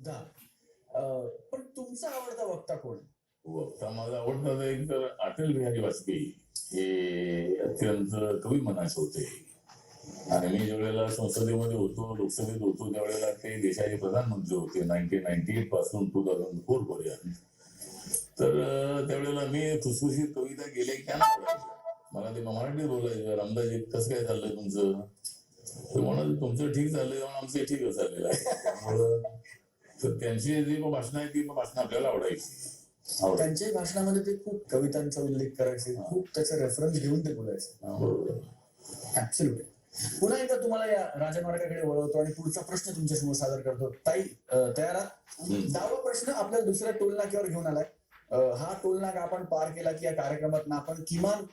पण तुमचा आवडता वक्ता कोण? हो, वक्ता माझा आवडता तर एक तर अटल बिहारी वाजपेयी. हे अत्यंत कवी मनाचे होते. आणि मी ज्यावेळेला संसदेमध्ये होतो लोकसभेत होतो त्यावेळेला ते देशाचे प्रधानमंत्री होते नाईन्टीन नाईन्टी एटपासून टू थाउजंड फोर पर्यंत. तर त्यावेळेला मी फुसफुशीत कविता गेल्या की नाही मला ते मराठीत बोलायचं रामदाजी कसं काय चाललंय तुमचं? म्हणत तुमचं ठीक चाललंय आमचं ठीक चाललेलं आहे. त्यामुळं तर त्यांची जी भाषणं आहेत ती भाषणं आपल्याला आवडायची. त्यांच्याही भाषणामध्ये ते खूप कवितांचा उल्लेख करायचे खूप त्याचा रेफरन्स घेऊन ते बोलायचे. बरोबर. ऍब्सल्युटली पुन्हा एकदा तुम्हाला या राजमार्गाकडे वळवतो आणि पुढचा प्रश्न तुमच्यासमोर सादर करतो. ताई तयार. दहावा प्रश्न आपल्याला दुसऱ्या टोलनाक्यावर घेऊन आलाय. हा टोलनाका आपण पार केला की या कार्यक्रमात आपण किमान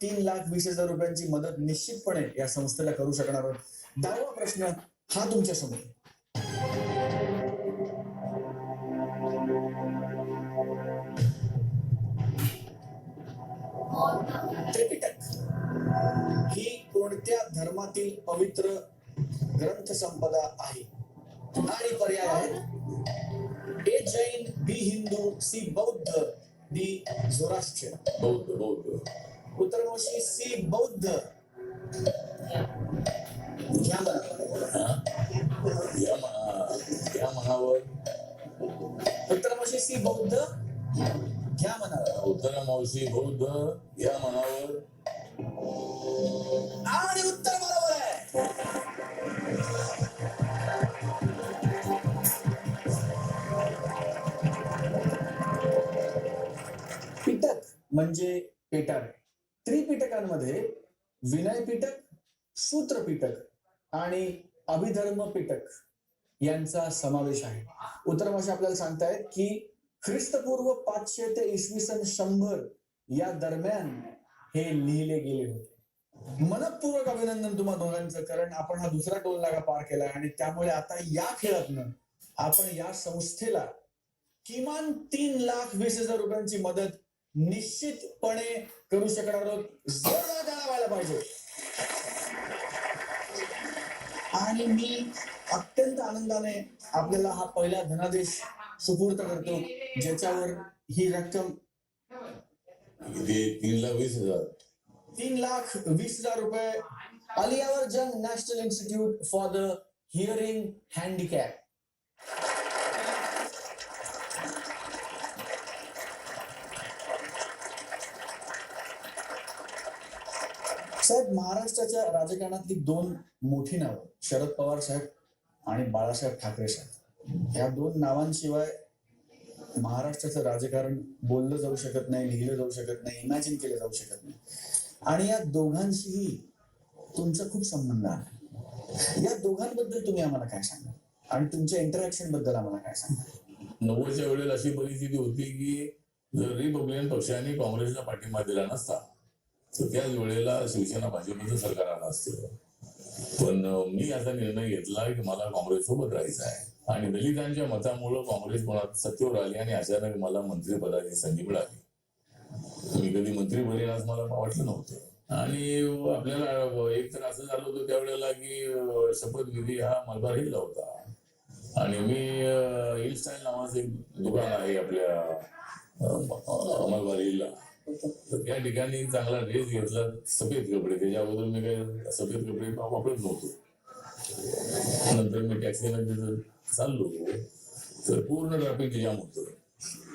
तीन लाख वीस हजार रुपयांची मदत निश्चितपणे या संस्थेला करू शकणार आहोत. दहावा प्रश्न हा तुमच्यासमोर त्रिपिटक. ही कोणत्या धर्मातील पवित्र ग्रंथ संपदा आहे? आणि पर्याय आहेत? A Jain B Hindu C बौद्ध डी झोराष्ट्र. बौद्ध बौद्ध. उत्तरमोशी सी बौद्ध. घ्या म्हणा सी बौद्ध? घ्या म्हणा उत्तर मावशी बौद्ध या म्हणावर आणि उत्तर बरोबर आहे. पिटक म्हणजे पेटाळ त्रिपिटकांमध्ये विनय पिटक सूत्र पिटक आणि अभिधर्म पिटक यांचा समावेश आहे. उत्तर भाषा आपल्याला सांगतायत की ख्रिस्तपूर्व पाचशे ते इसवी सन शंभर या दरम्यान हे लिहिले गेले होते. मनपूर्वक अभिनंदन तुम्हा दोघांचं कारण आपण हा दुसरा टोल नागा पार केला आणि त्यामुळे आता या खेळातनं आपण या संस्थेला किमान तीन लाख वीस हजार रुपयांची मदत निश्चितपणे करू शकणार आहोत. जोरदार व्हायला पाहिजे. आणि मी अत्यंत आनंदाने आपल्याला हा पहिला धनादेश सुपूर्त करतो. ज्याच्यावर ही रक्कम किती तीन लाख वीस हजार. तीन लाख वीस हजार रुपये Ali Yavar Jung national institute for the hearing handicap. साहेब महाराष्ट्राच्या राजकारणातली दोन मोठी नावं शरद पवार साहेब आणि बाळासाहेब ठाकरे साहेब. या दोन नावांशिवाय महाराष्ट्राचं राजकारण बोललं जाऊ शकत नाही लिहिलं जाऊ शकत नाही इमॅजिन केलं जाऊ शकत नाही. आणि या दोघांशीही तुमचा खूप संबंध आहे. या दोघांबद्दल तुम्ही आम्हाला काय सांगा आणि तुमच्या इंटरॅक्शनबद्दल आम्हाला काय सांगा नव्वदच्या वेळेला अशी परिस्थिती होती की जर रिपब्लिकन पक्षाने काँग्रेसला पाठिंबा दिला नसता तर त्याच वेळेला शिवसेना भाजपचं सरकार आलं असतं. पण मी असा निर्णय घेतला की मला काँग्रेस सोबत राहायचं आहे. आणि दलितांच्या मतामुळं काँग्रेस कोणात सत्तेवर आली आणि अचानक मला मंत्रिपदाची संधी मिळाली. मी कधी मंत्री बनेन आज मला वाटलं नव्हतं. आणि आपल्याला एक तर असं झालं होतं त्यावेळेला की शपथ शपथविधी हा मलबार हिलला होता. आणि मी हिल स्टाईल नावाचं एक दुकान आहे आपल्या मलबार हिलला तर त्या ठिकाणी चांगला ड्रेस घेतला सफेद कपडे. त्याच्या अगोदर मी काही सफेद कपडे वापरत नव्हतो. नंतर मी टॅक्सीने तिथं चाललो तर पूर्ण ट्रॅफिक जाम होतो.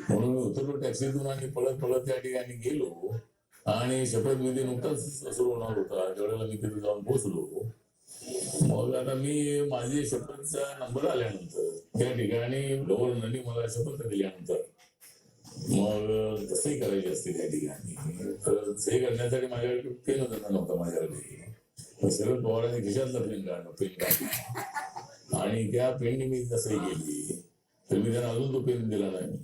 म्हणून मी उतरलो टॅक्सीतून आणि पळत पळत त्या ठिकाणी गेलो आणि शपथविधी नुकताच सुरू होणार होता. त्यावेळेला मी तिथे जाऊन पोहोचलो. मग आता मी माझी शपथचा नंबर आल्यानंतर त्या ठिकाणी गव्हर्नरने मला शपथ दिल्यानंतर मग तसंही करायची असते त्या ठिकाणी. तर सही करण्यासाठी माझ्याकडे पेन नव्हता माझ्याकडे. शरद पवारांनी खिशातला पेन काढलं पेन काढला. आणि त्या पेनने मी तसही केली. तर मी त्यांना अजून तो पेन दिला नाही.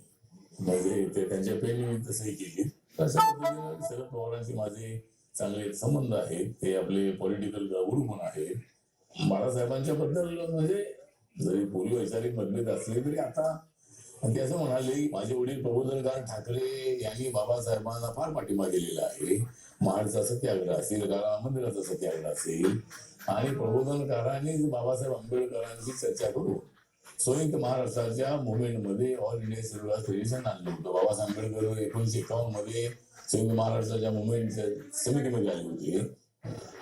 म्हणजे ते त्यांच्या पेनने मी सही केली. अशा पद्धतीने शरद पवारांशी माझे चांगले संबंध आहेत. ते आपले पॉलिटिकल गुरु पण आहेत. बाळासाहेबांच्या बद्दल म्हणजे जरी पूर्वी वैचारिक मतभेद असले तरी आता आणि ते असं म्हणाले की माझे वडील प्रबोधनकार ठाकरे यांनी बाबासाहेबांना फार पाठिंबा दिलेला आहे. महाडचा सत्याग्रह असेल गाळा मंदिराचा सत्याग्रह असेल आणि प्रबोधनकारांनी बाबासाहेब आंबेडकरांची चर्चा करू संयुक्त महाराष्ट्राच्या मुवमेंटमध्ये ऑल इंडिया सेक्युलर फेडरेशन आणलं होतं. बाबासाहेब आंबेडकर एकोणीशे एकावन्नमध्ये संयुक्त महाराष्ट्राच्या मुवमेंटच्या समितीमध्ये आले होते.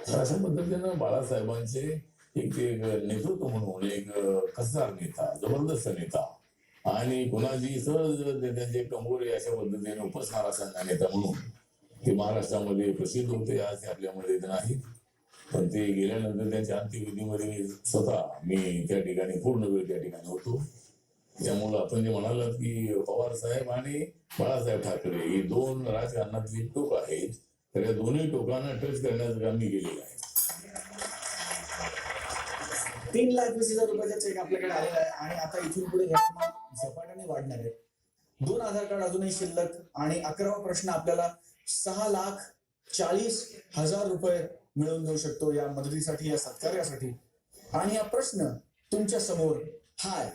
तर अशा पद्धतीनं बाळासाहेबांचे एक एक नेतृत्व म्हणून एक कसदार नेता जबरदस्त नेता आणि कोणाची सहज त्यांचे कंबोरे अशा पद्धतीने उपसणार असा नेता म्हणून ते महाराष्ट्रामध्ये प्रसिद्ध होते आज ते आपल्यामध्ये नाहीत पण ते गेल्यानंतर त्यांच्या अंत्यविधीमध्ये स्वतः मी त्या ठिकाणी पूर्ण वेळ त्या ठिकाणी होतो. त्यामुळं आपण जे म्हणालात की पवार साहेब आणि बाळासाहेब ठाकरे ही दोन राजकारणातली टोक आहेत तर या दोन्ही टोकांना टच करण्याचं काम मी केलेलं आहे. तीन लाख वीस हजार रुपयाचा चेक आपल्याकडे आलेला आहे आणि आता इथून पुढे झपाट्याने वाढणार आहे. दोन आधार कार्ड अजूनही शिल्लक आणि अकरावा प्रश्न आपल्याला सहा लाख चाळीस हजार रुपये मिळवून देऊ शकतो या मदतीसाठी या सत्कार्यासाठी. आणि हा प्रश्न तुमच्यासमोर हाय.